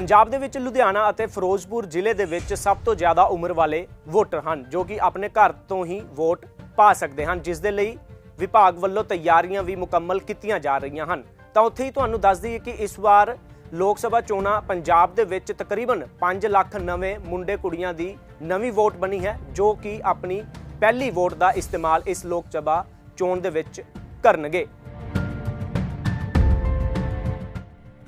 ਪੰਜਾਬ ਦੇ ਵਿੱਚ ਲੁਧਿਆਣਾ ਅਤੇ ਫਿਰੋਜ਼ਪੁਰ ਜ਼ਿਲ੍ਹੇ ਦੇ ਵਿੱਚ ਸਭ ਤੋਂ ਜ਼ਿਆਦਾ ਉਮਰ ਵਾਲੇ ਵੋਟਰ ਹਨ, ਜੋ ਕਿ ਆਪਣੇ ਘਰ ਤੋਂ ਹੀ ਵੋਟ ਪਾ ਸਕਦੇ ਹਨ, ਜਿਸ ਦੇ ਲਈ ਵਿਭਾਗ ਵੱਲੋਂ ਤਿਆਰੀਆਂ ਵੀ ਮੁਕੰਮਲ ਕੀਤੀਆਂ ਜਾ ਰਹੀਆਂ ਹਨ। ਤਾਂ ਉੱਥੇ ਹੀ ਤੁਹਾਨੂੰ ਦੱਸ ਦਈਏ ਕਿ ਇਸ ਵਾਰ ਲੋਕ ਸਭਾ ਚੋਣਾਂ ਪੰਜਾਬ ਦੇ ਵਿੱਚ ਤਕਰੀਬਨ 5 ਲੱਖ ਨਵੇਂ ਮੁੰਡੇ ਕੁੜੀਆਂ ਦੀ ਨਵੀਂ ਵੋਟ ਬਣੀ ਹੈ, ਜੋ ਕਿ ਆਪਣੀ ਪਹਿਲੀ ਵੋਟ ਦਾ ਇਸਤੇਮਾਲ ਇਸ ਲੋਕ ਸਭਾ ਚੋਣ ਦੇ ਵਿੱਚ ਕਰਨਗੇ।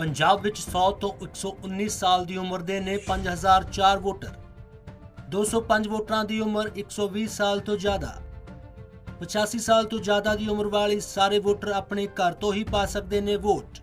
ਪੰਜਾਬ ਵਿੱਚ 100 ਤੋਂ 119 ਸਾਲ ਦੀ ਉਮਰ ਦੇ ਨੇ 5004 ਵੋਟਰ। 205 ਵੋਟਰਾਂ ਦੀ ਉਮਰ 120 ਸਾਲ ਤੋਂ ਜ਼ਿਆਦਾ। 85 ਸਾਲ ਤੋਂ ਜ਼ਿਆਦਾ ਦੀ ਉਮਰ ਵਾਲੇ ਸਾਰੇ ਵੋਟਰ ਆਪਣੇ ਘਰ ਤੋਂ ਹੀ ਪਾ ਸਕਦੇ ਨੇ ਵੋਟ।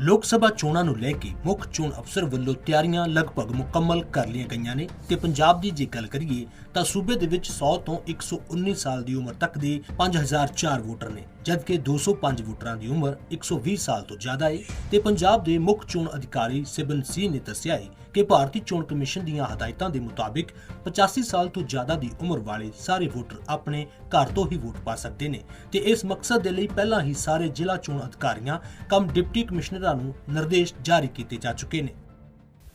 ਲੋਕ ਸਭਾ ਚੋਣਾਂ ਨੂੰ ਲੈ ਕੇ ਮੁੱਖ ਚੋਣ ਅਫਸਰ ਵੱਲੋਂ ਤਿਆਰੀਆਂ ਲਗਭਗ ਮੁਕੰਮਲ ਕਰ ਲਈਆਂ ਗਈਆਂ ਨੇ ਤੇ ਪੰਜਾਬ ਦੀ ਜੇ ਗੱਲ ਕਰੀਏ ਤਾਂ ਸੂਬੇ ਦੇ ਵਿੱਚ 100 ਤੋਂ 119 ਸਾਲ ਦੀ ਉਮਰ ਤੱਕ ਦੇ 5004 ਵੋਟਰ ਨੇ। ਜਦਕਿ 205 ਵੋਟਰਾਂ ਦੀ ਉਮਰ 120 ਸਾਲ ਤੋਂ ਜ਼ਿਆਦਾ ਹੈ ਤੇ ਪੰਜਾਬ ਦੇ ਮੁੱਖ ਚੋਣ ਅਧਿਕਾਰੀ ਸਿਬਨ ਸੀ ਨੇ ਦੱਸਿਆ ਹੈ ਕਿ ਭਾਰਤੀ ਚੋਣ ਕਮਿਸ਼ਨ ਦੀਆਂ ਹਦਾਇਤਾਂ ਦੇ ਮੁਤਾਬਿਕ 85 ਸਾਲ ਤੋਂ ਜ਼ਿਆਦਾ ਦੀ ਉਮਰ ਵਾਲੇ ਸਾਰੇ ਵੋਟਰ ਆਪਣੇ ਘਰ ਤੋਂ ਹੀ ਵੋਟ ਪਾ ਸਕਦੇ ਨੇ ਤੇ ਇਸ ਮਕਸਦ ਦੇ ਲਈ ਪਹਿਲਾਂ ਹੀ ਸਾਰੇ ਜ਼ਿਲ੍ਹਾ ਚੋਣ ਅਧਿਕਾਰੀਆਂ ਕਮ ਡਿਪਟੀ ਕਮਿਸ਼ਨਰਾਂ ਨੂੰ ਨਿਰਦੇਸ਼ ਜਾਰੀ ਕੀਤੇ ਜਾ ਚੁੱਕੇ ਨੇ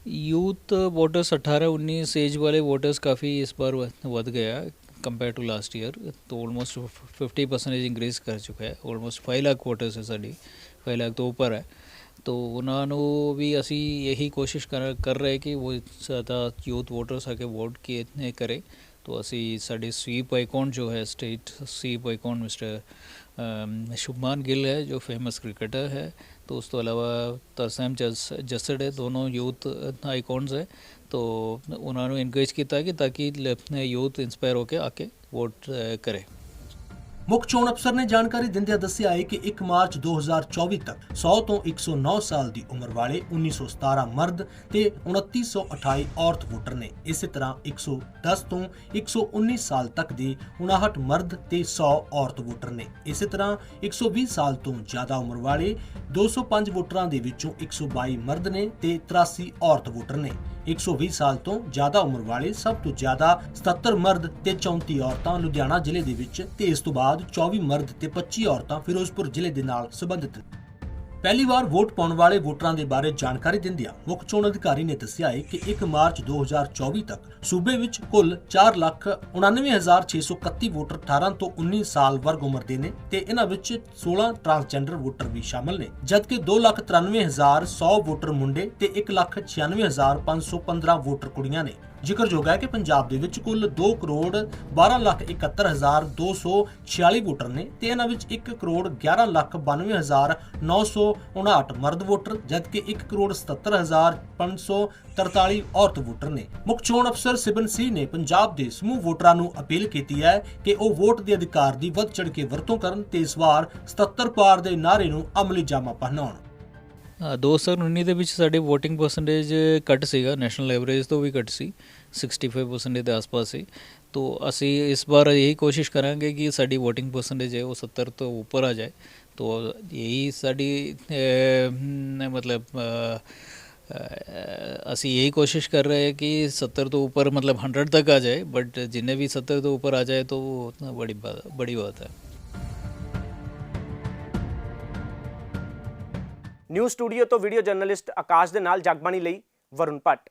यूथ वोटर्स 18 19 एज वाले वोटर्स काफ़ी इस बार वध वध गया कंपेयर टू लास्ट ईयर तो ऑलमोस्ट फिफ्टी परसेंटेज इंक्रीज कर चुका है ऑलमोस्ट फाइव लाख क्वार्टर्स है साड़ी फाइव लाख तो ऊपर है। तो उन्होंने भी असी यही कोशिश कर कर रहे कि वो ज़्यादा यूथ वोटर्स आके वोट किए करें। तो असी साडे स्वीप आइकॉन जो है state sweep icon mister Shubman Gill है, जो फ़ेमस क्रिकेटर है। तो उस तो अलावा तरसैम जस, जसड है, दोनों यूथ आइकॉन्स है। ਤੋ ਉਹਨਾਂ ਨੂੰ ਇਨਕਰੇਜ ਕੀਤਾ ਕਿ ਤਾਂ ਕਿ ਯੂਥ ਇਨਸਪਾਇਰ ਹੋ ਕੇ ਆ ਕੇ ਵੋਟ ਕਰੇ। ਮੁੱਖ ਚੋਣ ਅਫਸਰ ਨੇ ਜਾਣਕਾਰੀ ਦਿੰਦਿਆਂ ਦੱਸਿਆ ਹੈ ਕਿ 1 ਮਾਰਚ 2024 ਤੱਕ 100 ਤੋਂ 109 ਸਾਲ ਦੀ ਉਮਰ ਵਾਲੇ 1917 ਮਰਦ ਤੇ 2928 ਔਰਤ ਵੋਟਰ ਨੇ। ਇਸੇ ਤਰ੍ਹਾਂ 110 ਤੋਂ 119 ਸਾਲ ਤੱਕ ਦੇ 59 ਮਰਦ ਤੇ 100 ਔਰਤ ਵੋਟਰ ਨੇ। ਇਸੇ ਤਰ੍ਹਾਂ 120 ਸਾਲ ਤੋਂ ਜ਼ਿਆਦਾ ਉਮਰ ਵਾਲੇ 205 ਵੋਟਰਾਂ ਦੇ ਵਿੱਚੋਂ 122 ਮਰਦ ਨੇ ਤੇ 83 ਔਰਤ ਵੋਟਰ ਨੇ। 120 ਸਾਲ ਤੋਂ ਜ਼ਿਆਦਾ ਉਮਰ ਵਾਲੇ, ਸਭ ਤੋਂ ਜ਼ਿਆਦਾ 77 ਮਰਦ ਤੇ 34 ਔਰਤਾਂ ਲੁਧਿਆਣਾ ਜ਼ਿਲ੍ਹੇ ਦੇ ਵਿੱਚ ਤੇ ਇਸ ਤੋਂ ਬਾਅਦ 24 ਮਰਦ ਤੇ 25 ਔਰਤਾਂ ਫਿਰੋਜ਼ਪੁਰ ਜ਼ਿਲ੍ਹੇ ਦੇ ਨਾਲ ਸੰਬੰਧਿਤ। ਪਹਿਲੀ ਵਾਰ ਵੋਟ ਪਾਉਣ ਵਾਲੇ ਵੋਟਰਾਂ ਦੇ ਬਾਰੇ ਜਾਣਕਾਰੀ ਦਿੰਦਿਆਂ ਮੁੱਖ ਚੋਣ ਅਧਿਕਾਰੀ ਨੇ ਦੱਸਿਆ ਹੈ ਕਿ 1 ਮਾਰਚ 2024 ਤੱਕ ਸੂਬੇ ਵਿੱਚ ਕੁੱਲ 499631 ਵੋਟਰ 18 ਤੋਂ 19 ਸਾਲ ਵਰਗ ਉਮਰ ਦੇ ਨੇ ਤੇ ਇਹਨਾਂ ਵਿੱਚ 16 ਟਰਾਂਸਜੈਂਡਰ ਵੋਟਰ ਵੀ ਸ਼ਾਮਲ ਨੇ, ਜਦਕਿ 293100 ਵੋਟਰ ਮੁੰਡੇ ਤੇ 196515 ਵੋਟਰ ਕੁੜੀਆਂ ਨੇ। ਜ਼ਿਕਰਯੋਗ ਹੈ ਕਿ ਪੰਜਾਬ ਦੇ ਵਿੱਚ ਕੁੱਲ 2 ਕਰੋੜ 12 ਲੱਖ 71246 ਵੋਟਰ ਨੇ ਤੇ ਇਹਨਾਂ ਵਿੱਚ 1 ਕਰੋੜ 11 ਲੱਖ 92959 ਮਰਦ ਵੋਟਰ, ਜਦਕਿ 1 ਕਰੋੜ 77543 ਔਰਤ ਵੋਟਰ ਨੇ। ਮੁੱਖ ਚੋਣ ਅਫਸਰ ਸਿਬਨ ਸੀ ਨੇ ਪੰਜਾਬ ਦੇ ਸਮੂਹ ਵੋਟਰਾਂ ਨੂੰ ਅਪੀਲ ਕੀਤੀ ਹੈ ਕਿ ਉਹ ਵੋਟ ਦੇ ਅਧਿਕਾਰ ਦੀ ਵੱਧ ਚੜ ਕੇ ਵਰਤੋਂ ਕਰਨ ਤੇ ਇਸ ਵਾਰ 77 ਪਾਰ ਦੇ ਨਾਅਰੇ ਨੂੰ ਅਮਲੀ ਜਾਮਾ ਪਹਿਨਾਉਣ। 2019 ਦੇ ਵਿੱਚ ਸਾਡੀ VOTING ਪਰਸੈਂਟੇਜ ਘੱਟ ਸੀਗਾ ਨੈਸ਼ਨਲ ਐਵਰੇਜ ਤੋਂ ਵੀ ਘੱਟ ਸੀ 65% ਦੇ ਆਸ-ਪਾਸ ਸੀ ਤੋ ਅਸੀਂ ਇਸ ਵਾਰ ਇਹੀ ਕੋਸ਼ਿਸ਼ ਕਰਾਂਗੇ ਕਿ ਸਾਡੀ VOTING ਪਰਸੈਂਟੇਜ ਹੈ ਉਹ 70 ਤੋਂ ਉੱਪਰ ਆ ਜਾਏ ਤੋ ਇਹੀ ਸਾਡੀ ਅ, ਮ, ਮਤਲਬ ਅ, ਅ, ਅਸੀਂ ਇਹੀ ਕੋਸ਼ਿਸ਼ ਕਰ ਰਹੇ ਹਾਂ ਕਿ 70 ਤੋਂ ਉੱਪਰ मतलब 100 तक आ जाए बट जिन्हें भी 70 तो ऊपर आ जाए तो वो उतना बड़ी बात बड़ी बात है ਨਿਊ ਸਟੂਡੀਓ ਤੋਂ ਵੀਡੀਓ ਜਰਨਲਿਸਟ ਆਕਾਸ਼ ਦੇ ਨਾਲ ਜਗਬਾਣੀ ਲਈ ਵਰੁਣ ਭੱਟ।